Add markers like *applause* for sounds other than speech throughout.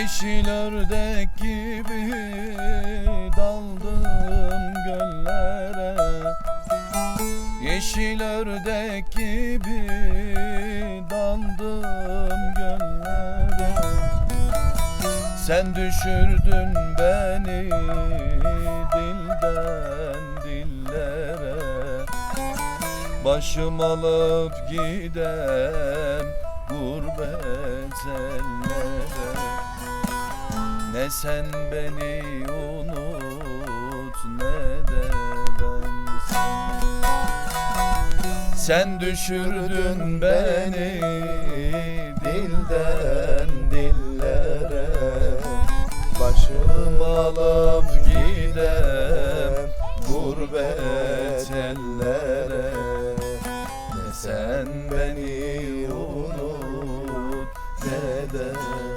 Yeşil ördek gibi daldım göllere. Yeşil ördek gibi daldım göllere. Sen düşürdün beni dilden dillere. Başım alıp gidem gurbet ellere Ne sen beni unut ne de ben Sen düşürdün beni dilden dillere. Başım alıp gidem gurbet ellere. Ne sen beni unut ne de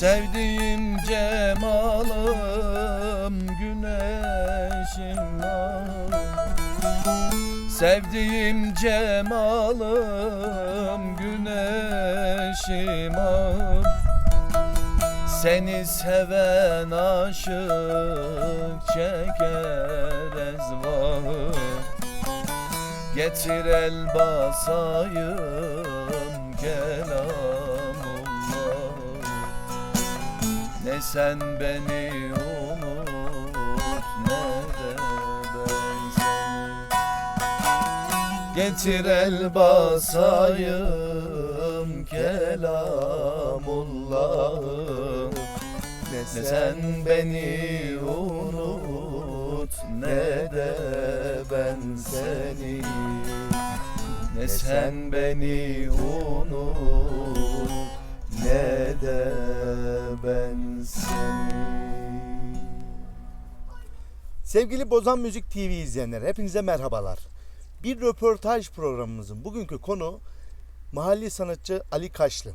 Sevdiğim cemalım güneşim Sevdiğim cemalım güneşim ağım Seni seven aşık çeker ezvahı Getir el basayım kelamullah Sen beni unut ne de ben seni. Getir el basayım kelamullahı Ne sen beni unut ne de ben seni. Ne sen beni unut ne de ben Sevgili Bozan Müzik TV izleyenler hepinize merhabalar. Bir röportaj programımızın bugünkü konu mahalli sanatçı Ali Kaşlı.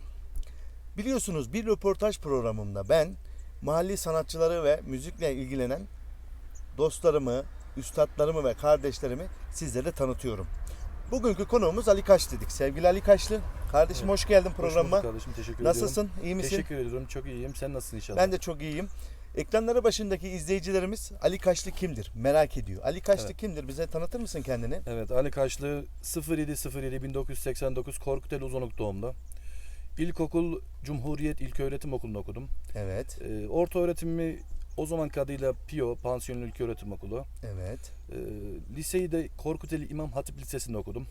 Biliyorsunuz bir röportaj programımda ben mahalli sanatçıları ve müzikle ilgilenen dostlarımı, üstadlarımı ve kardeşlerimi sizlere tanıtıyorum. Bugünkü konuğumuz Ali Kaş dedik. Sevgili Ali Kaşlı, kardeşim hoş geldin Hoş programıma. bulduk kardeşim teşekkür Nasılsın? ediyorum. İyi misin? Teşekkür ediyorum. Çok iyiyim. Sen nasılsın inşallah? Ben de çok iyiyim. Ekranları başındaki izleyicilerimiz Ali Kaşlı kimdir? Merak ediyor. Ali Kaşlı Evet. kimdir? Bize tanıtır mısın kendini? Evet Ali Kaşlı 0707 1989 Korkuteli Uzunluk doğumda. İlkokul Cumhuriyet İlköğretim Okulu'nda okudum. Evet. Ee, orta öğretimimi o zamanki adıyla PIO, Pansiyonlu İlköğretim Okulu. Evet. Ee, liseyi de Korkuteli İmam Hatip Lisesi'nde okudum.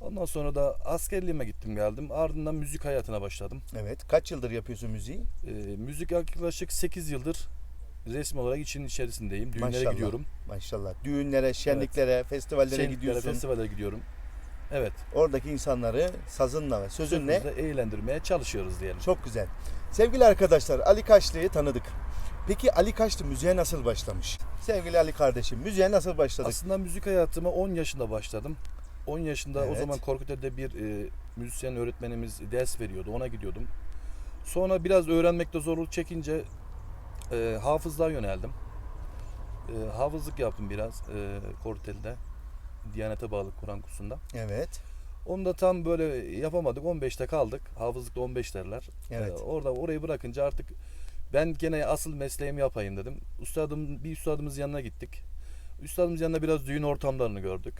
Ondan sonra da askerliğime gittim geldim. Ardından müzik hayatına başladım. Evet. Kaç yıldır yapıyorsun müziği? Ee, müzik yaklaşık 8 yıldır resmi olarak için içerisindeyim. Düğünlere Maşallah. gidiyorum. Maşallah. Düğünlere, şenliklere, festivallere Şenliklere, gidiyorsun. festivale gidiyorum. Evet. Oradaki insanları sazınla ve sözünle Sözümüzle eğlendirmeye çalışıyoruz diyelim. çok güzel. Sevgili arkadaşlar Ali Kaşlı'yı tanıdık. Peki Ali Kaşlı müziğe nasıl başlamış? Sevgili Ali kardeşim müziğe nasıl başladık? Aslında müzik hayatıma 10 yaşında başladım. 10 yaşında Evet. o zaman Korkuteli'de bir e, müzisyen öğretmenimiz ders veriyordu. Ona gidiyordum. Sonra biraz öğrenmekte zorluk çekince e, hafızlığa yöneldim. E, hafızlık yaptım biraz e, Korkuteli'de. Diyanete bağlı Kur'an kursunda. Evet. Onu da tam böyle yapamadık. 15'te kaldık. Hafızlıkta 15 derler. Evet. Ee, orada orayı bırakınca artık ben gene asıl mesleğimi yapayım dedim. Üstadım bir üstadımız yanına gittik. Üstadımız yanında biraz düğün ortamlarını gördük.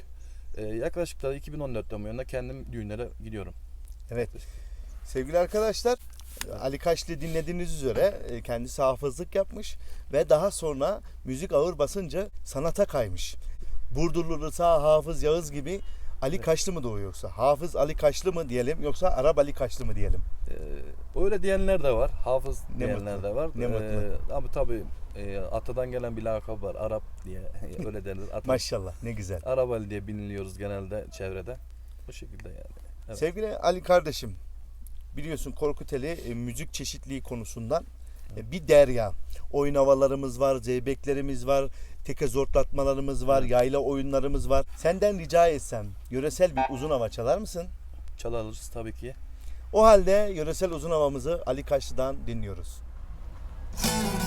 Ee, yaklaşık da 2014'ten bu kendim düğünlere gidiyorum. Evet. Sevgili arkadaşlar Ali Kaşlı dinlediğiniz üzere e, kendisi hafızlık yapmış ve daha sonra müzik ağır basınca sanata kaymış. Burdurlu Rıza Hafız Yağız gibi Ali Kaşlı mı doğuyor yoksa? Hafız Ali Kaşlı mı diyelim yoksa Arap Ali Kaşlı mı diyelim? Ee, öyle diyenler de var. Hafız Ne diyenler mutlu, de var. ne mutlu. Ee, ama tabii e, atadan gelen bir lakap var. Arap diye *laughs* öyle denir. Ata, Maşallah ne güzel. Arap Ali diye biliniliyoruz genelde çevrede. Bu şekilde yani. Evet. Sevgili Ali kardeşim biliyorsun Korkuteli e, müzik çeşitliliği konusundan bir derya. Oyun havalarımız var, zeybeklerimiz var, teke zortlatmalarımız var, yayla oyunlarımız var. Senden rica etsem yöresel bir uzun hava çalar mısın? Çalarız tabii ki. O halde yöresel uzun havamızı Ali Kaşlı'dan dinliyoruz. Bir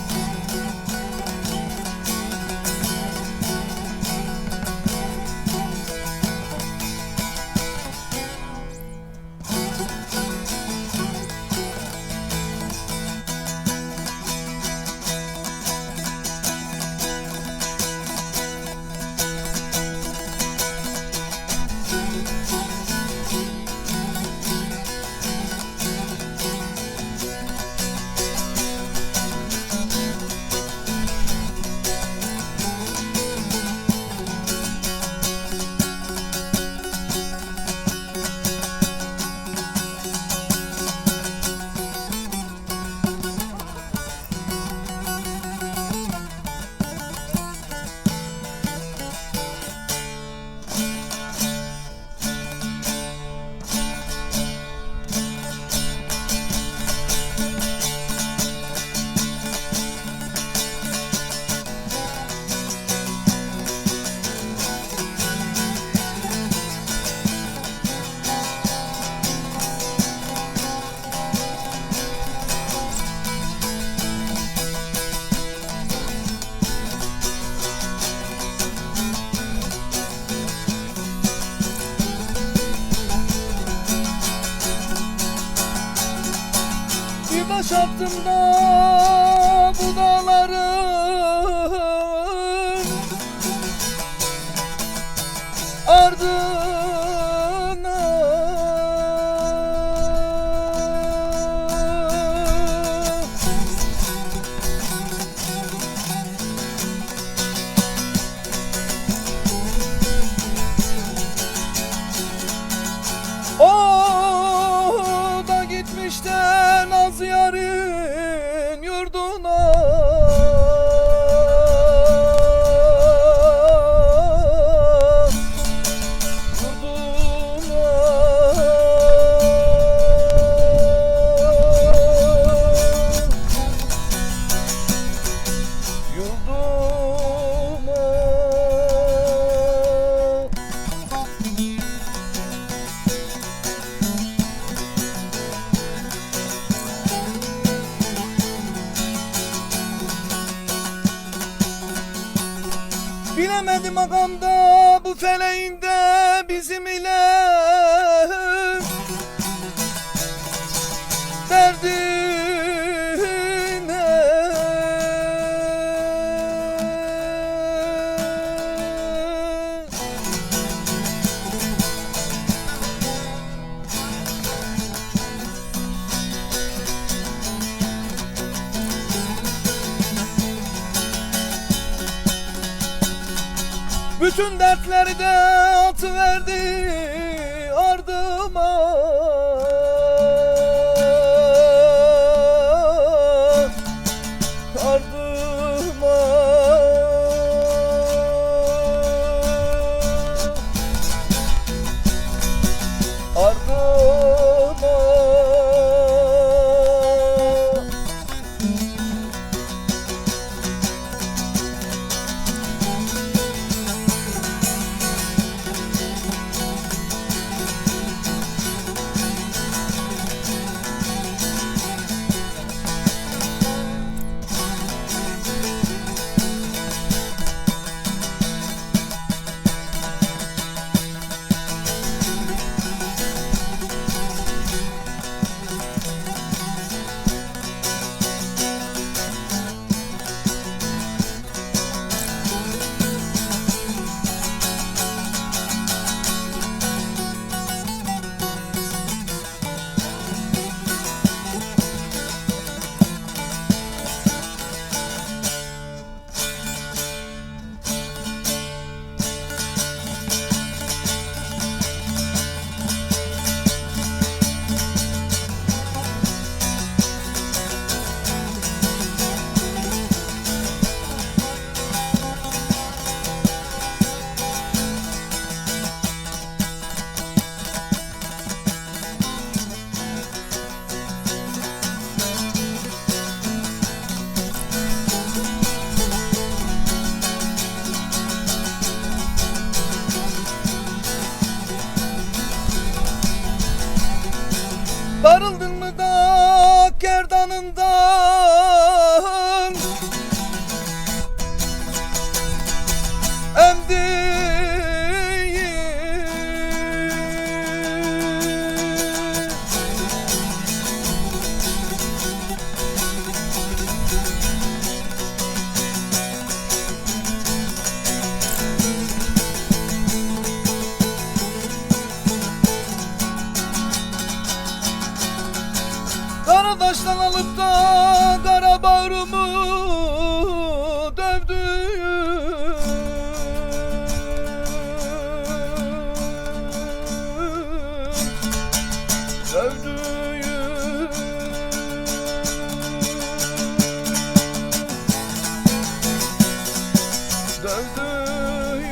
Dövdüğüm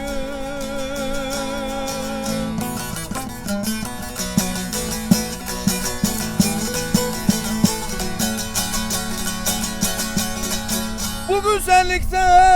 Bu güzellikte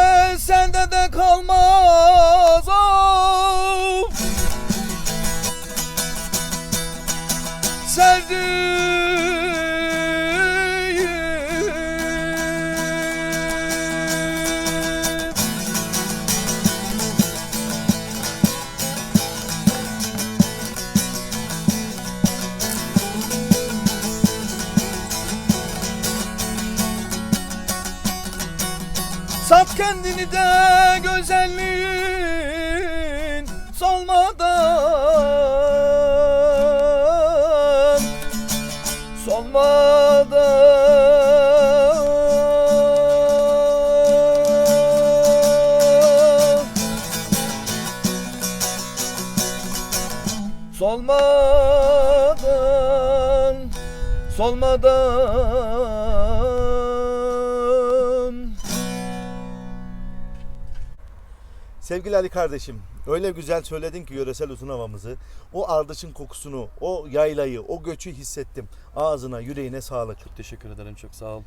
kendini de güzelliğin solmadan Solmadan. Solmadan Solmadan Sevgili Ali kardeşim, öyle güzel söyledin ki yöresel uzun havamızı. O ardışın kokusunu, o yaylayı, o göçü hissettim. Ağzına, yüreğine sağlık. Çok teşekkür ederim. Çok sağ ol.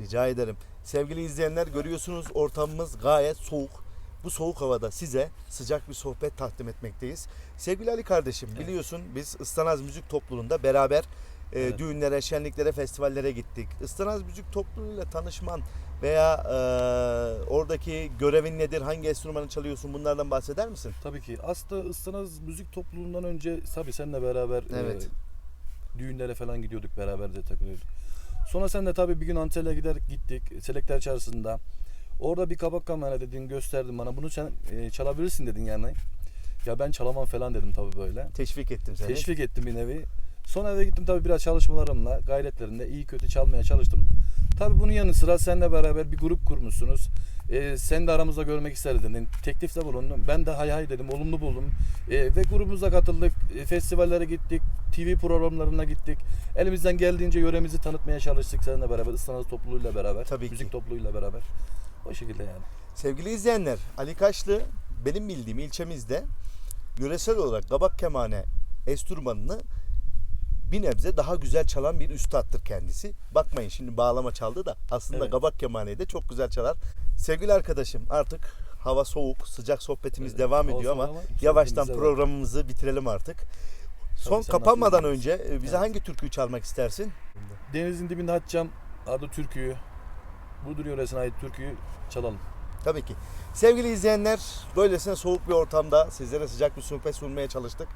Rica ederim. Sevgili izleyenler görüyorsunuz ortamımız gayet soğuk. Bu soğuk havada size sıcak bir sohbet takdim etmekteyiz. Sevgili Ali kardeşim biliyorsun biz Islanaz Müzik Topluluğu'nda beraber e, Evet. düğünlere, şenliklere, festivallere gittik. Islanaz Müzik Topluluğu'yla tanışman veya e, oradaki görevin nedir, hangi enstrümanı çalıyorsun bunlardan bahseder misin? Tabii ki. Aslında Islanaz müzik topluluğundan önce tabii seninle beraber Evet. e, düğünlere falan gidiyorduk beraber de takılıyorduk. Sonra sen de tabii bir gün Antalya'ya gider gittik. Selekler çarşısında. Orada bir kabak kamera dedin gösterdin bana. Bunu sen e, çalabilirsin dedin yani. Ya ben çalamam falan dedim tabii böyle. Teşvik ettim seni. Teşvik ettim bir nevi. Sonra eve gittim tabii biraz çalışmalarımla, gayretlerimle iyi kötü çalmaya çalıştım. Tabii bunun yanı sıra seninle beraber bir grup kurmuşsunuz. Ee, sen de aramızda görmek isterdin. Teklifte bulundum. Ben de hay hay dedim, olumlu buldum. Ee, ve grubumuza katıldık. Ee, festivallere gittik. TV programlarına gittik. Elimizden geldiğince yöremizi tanıtmaya çalıştık seninle beraber. Islanaz topluluğuyla beraber. Tabii ki. müzik topluluğuyla beraber. O şekilde yani. Sevgili izleyenler, Ali Kaşlı benim bildiğim ilçemizde yöresel olarak kabak kemane enstrümanını bir nebze daha güzel çalan bir üstattır kendisi. Bakmayın şimdi bağlama çaldı da aslında Evet. kabak kemaneyi de çok güzel çalar. Sevgili arkadaşım artık hava soğuk, sıcak sohbetimiz Evet, devam ediyor ama ama yavaştan sohbetimize var. programımızı bitirelim artık. Son kapanmadan önce e, bize Evet. hangi türküyü çalmak istersin? Denizin dibinde Hatçam adı türküyü, Burdur yöresine ait türküyü çalalım. Tabii ki. Sevgili izleyenler, böylesine soğuk bir ortamda sizlere sıcak bir sohbet sunmaya çalıştık.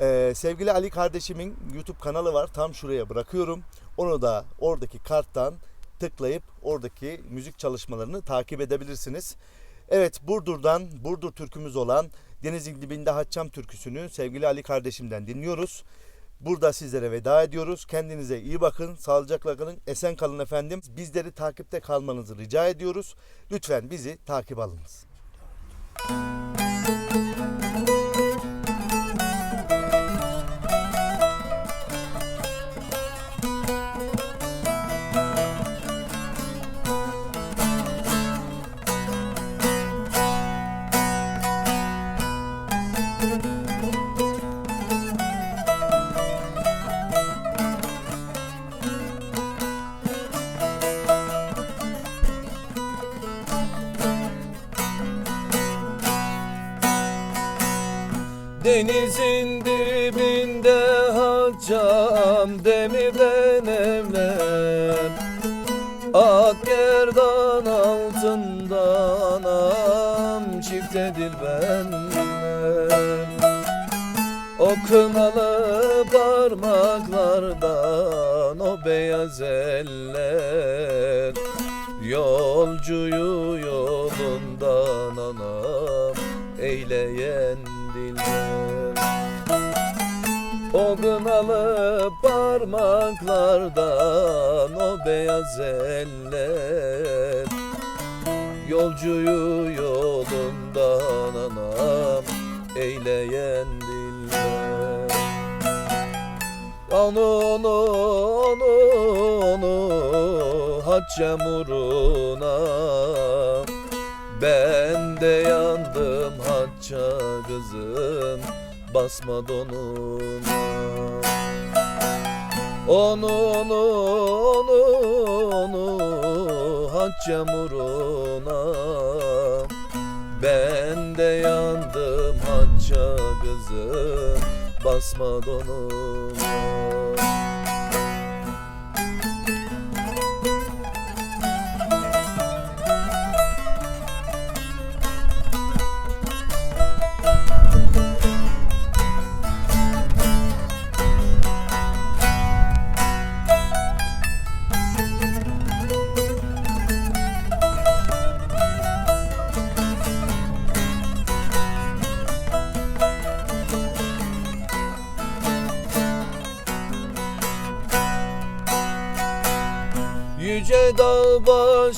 Ee, sevgili Ali kardeşimin YouTube kanalı var. Tam şuraya bırakıyorum. Onu da oradaki karttan tıklayıp oradaki müzik çalışmalarını takip edebilirsiniz. Evet Burdur'dan Burdur türkümüz olan Denizin dibinde Haççam türküsünü sevgili Ali kardeşimden dinliyoruz. Burada sizlere veda ediyoruz. Kendinize iyi bakın, sağlıcakla kalın, esen kalın efendim. Bizleri takipte kalmanızı rica ediyoruz. Lütfen bizi takip alınız. Denizin hacam demirden evler Ak gerdan altında anam çiftedir benler O kınalı parmaklardan o beyaz eller. Yolcuyu yolundan anam eyleyen diller O kınalı parmaklardan o beyaz eller. Yolcuyu yolundan anam eyleyen diller. Onu onu onu onu haç yağmuruna Ben de yandım hacca kızım basma donuna Onu onu onu onu haç yağmuruna. Ben de yandım hacca kızım basma donuma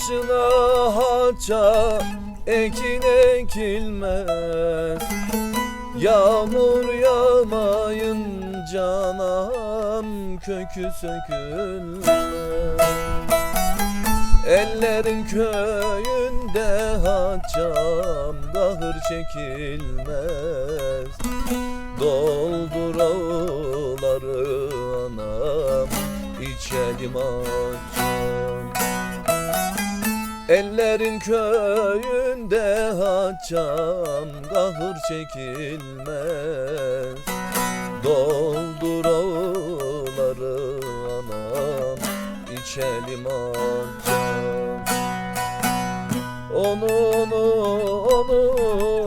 başına haça ekin ekilmez. Yağmur yağmayınca anam kökü sökülmez. Ellerin köyünde haçam kahır çekilmez. Doldur ağları anam içelim açam Ellerin köyünde haçam kahır çekilmez. Doldur ağları anam içelim açam Onu onu onu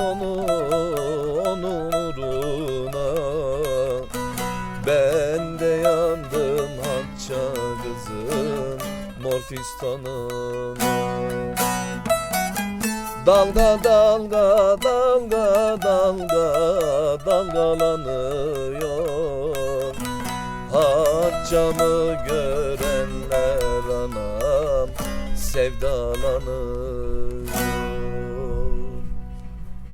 onu onu uğruna. Ben de yandım hatça kızım mor fistanına Dalga dalga dalga dalga dalgalanıyor. Haccamı görenler anam sevdalanır